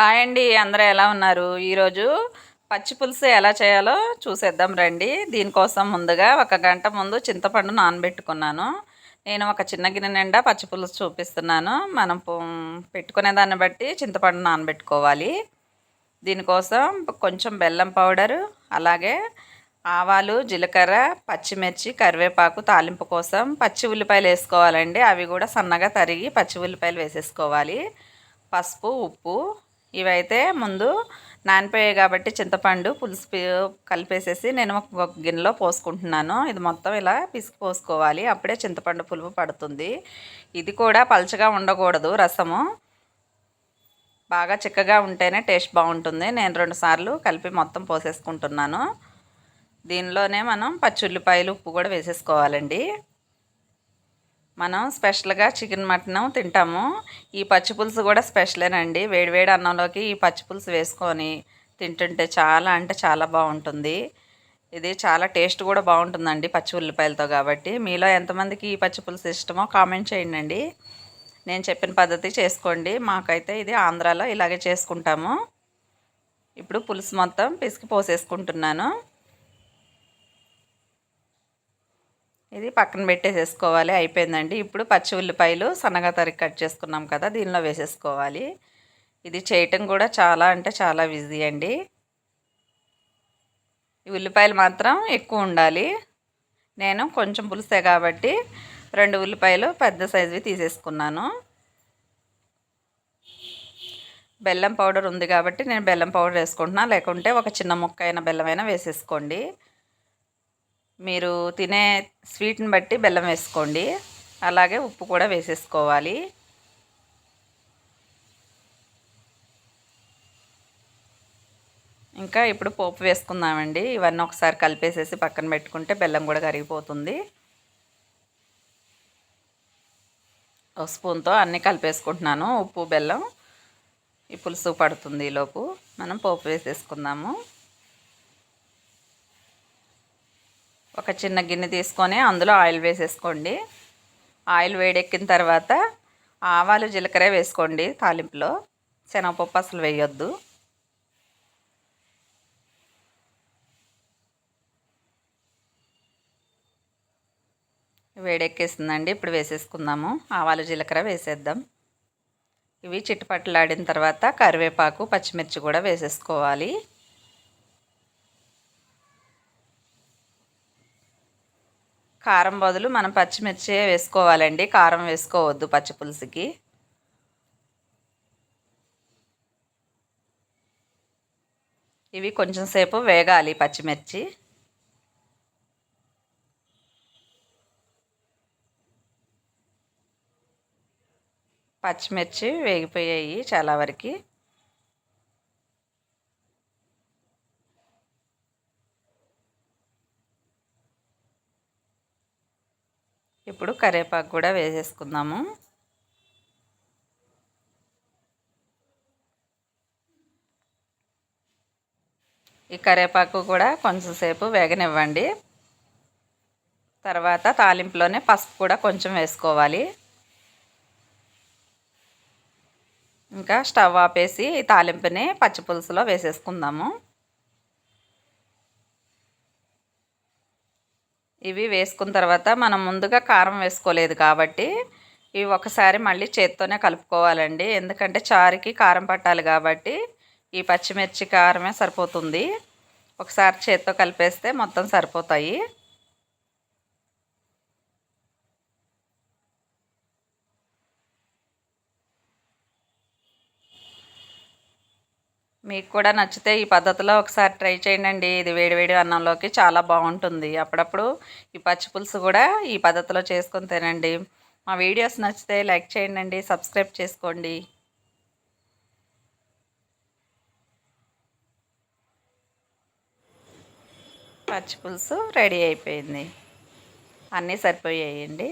Hi అండి అందరూ ఎలా ఉన్నారు? ఈరోజు పచ్చి పులుసు ఎలా చేయాలో చూసేద్దాం రండి. దీనికోసం ముందుగా ఒక గంట ముందు చింతపండు నానబెట్టుకున్నాను. నేను ఒక చిన్న గిన్నె నిండా పచ్చి పులుసు చూపిస్తున్నాను. మనం పెట్టుకునే దాన్ని బట్టి చింతపండు నానబెట్టుకోవాలి. దీనికోసం కొంచెం బెల్లం పౌడరు అలాగే ఆవాలు జీలకర్ర పచ్చిమిర్చి కరివేపాకు తాలింపు కోసం పచ్చి ఉల్లిపాయలు వేసుకోవాలండి. అవి కూడా సన్నగా తరిగి పచ్చి ఉల్లిపాయలు వేసేసుకోవాలి. పసుపు ఉప్పు ఇవైతే ముందు నానిపోయాయి కాబట్టి చింతపండు పులుసు కలిపేసేసి నేను ఒక గిన్నెలో పోసుకుంటున్నాను. ఇది మొత్తం ఇలా పిసికి పోసుకోవాలి. అప్పుడే చింతపండు పులుపు పడుతుంది. ఇది కూడా పలచగా ఉండకూడదు రసము. బాగా చిక్కగా ఉంటేనే టేస్ట్ బాగుంటుంది. నేను రెండుసార్లు కలిపి మొత్తం పోసేసుకుంటున్నాను. దీనిలోనే మనం పచ్చుల్లిపాయలు ఉప్పు కూడా వేసేసుకోవాలండి. మనం స్పెషల్గా చికెన్ మటన్ తింటాము. ఈ పచ్చి పులుసు కూడా స్పెషలేనండి. వేడివేడి అన్నంలోకి ఈ పచ్చి పులుసు వేసుకొని తింటుంటే చాలా అంటే చాలా బాగుంటుంది. ఇది చాలా టేస్ట్ కూడా బాగుంటుందండి పచ్చి ఉల్లిపాయలతో కాబట్టి. మీలో ఎంతమందికి ఈ పచ్చి పులుసు ఇష్టమో కామెంట్ చేయండి నేను చెప్పిన పద్ధతి చేసుకోండి. మాకైతే ఇది ఆంధ్రాలో ఇలాగే చేసుకుంటాము. ఇప్పుడు పులుసు మొత్తం పిసికి పోసేసుకుంటున్నాను. ఇది పక్కన పెట్టేసేసుకోవాలి. అయిపోయిందండి. ఇప్పుడు పచ్చి ఉల్లిపాయలు సన్నగా తరిగి కట్ చేసుకున్నాం కదా దీనిలో వేసేసుకోవాలి. ఇది చేయటం కూడా చాలా అంటే చాలా ఈజీ అండి. ఈ ఉల్లిపాయలు మాత్రం ఎక్కువ ఉండాలి. నేను కొంచెం పులిసే కాబట్టి రెండు ఉల్లిపాయలు పెద్ద సైజువి తీసేసుకున్నాను. బెల్లం పౌడర్ ఉంది కాబట్టి నేను బెల్లం పౌడర్ వేసుకుంటున్నాను లేకుంటే ఒక చిన్న ముక్క అయిన బెల్లమైనా వేసేసుకోండి. మీరు తినే స్వీట్ని బట్టి బెల్లం వేసుకోండి. అలాగే ఉప్పు కూడా వేసేసుకోవాలి. ఇంకా ఇప్పుడు పోపు వేసుకుందామండి. ఇవన్నీ ఒకసారి కలిపేసేసి పక్కన పెట్టుకుంటే బెల్లం కూడా కరిగిపోతుంది. ఒక స్పూన్తో అన్నీ కలిపేసుకుంటున్నాను. ఉప్పు బెల్లం. ఈ పులుసు పడుతుంది ఈలోపు. మనం పోపు వేసేసుకుందాము. ఒక చిన్న గిన్నె తీసుకొని అందులో ఆయిల్ వేసేసుకోండి. ఆయిల్ వేడెక్కిన తర్వాత ఆవాలు జీలకర్ర వేసుకోండి తాలింపులో. శనగపప్పు అసలు వేయొద్దు. వేడెక్కేసిందండి ఇప్పుడు వేసేసుకుందాము. ఆవాలు జీలకర్ర వేసేద్దాం. ఇవి చిట్టుపట్లాడిన తర్వాత కరివేపాకు పచ్చిమిర్చి కూడా వేసేసుకోవాలి. కారం బదులు మనం పచ్చిమిర్చే వేసుకోవాలండి. కారం వేసుకోవద్దు పచ్చి పులుసుకి. ఇవి కొంచెం సేపు వేగాలి పచ్చిమిర్చి. పచ్చిమిర్చి వేగిపోయాయి చాలా వరకు. ఇప్పుడు కరివేపాకు కూడా వేసేసుకుందాము. ఈ కరివేపాకు కూడా కొంచెం సేపు వేగనివ్వండి. తర్వాత తాలింపులోనే పసుపు కూడా కొంచెం వేసుకోవాలి. ఇంకా స్టవ్ ఆపేసి ఈ తాలింపుని పచ్చిపులుసులో వేసేసుకుందాము. ఇవి వేసుకున్న తర్వాత మనం ముందుగా కారం వేసుకోలేదు కాబట్టి ఇవి ఒకసారి మళ్ళీ చేత్తోనే కలుపుకోవాలండి. ఎందుకంటే చారుకి కారం పట్టాలి కాబట్టి ఈ పచ్చిమిర్చి కారమే సరిపోతుంది. ఒకసారి చేత్తో కలిపేస్తే మొత్తం సరిపోతాయి. మీకు కూడా నచ్చితే ఈ పద్ధతిలో ఒకసారి ట్రై చేయండి ఇది వేడివేడి అన్నంలోకి చాలా బాగుంటుంది. అప్పుడప్పుడు ఈ పచ్చి పులుసు కూడా ఈ పద్ధతిలో చేసుకొని తినండి. మా వీడియోస్ నచ్చితే లైక్ చేయండి సబ్స్క్రైబ్ చేసుకోండి. పచ్చి పులుసు రెడీ అయిపోయింది. అన్నీ సరిపోయాయండి.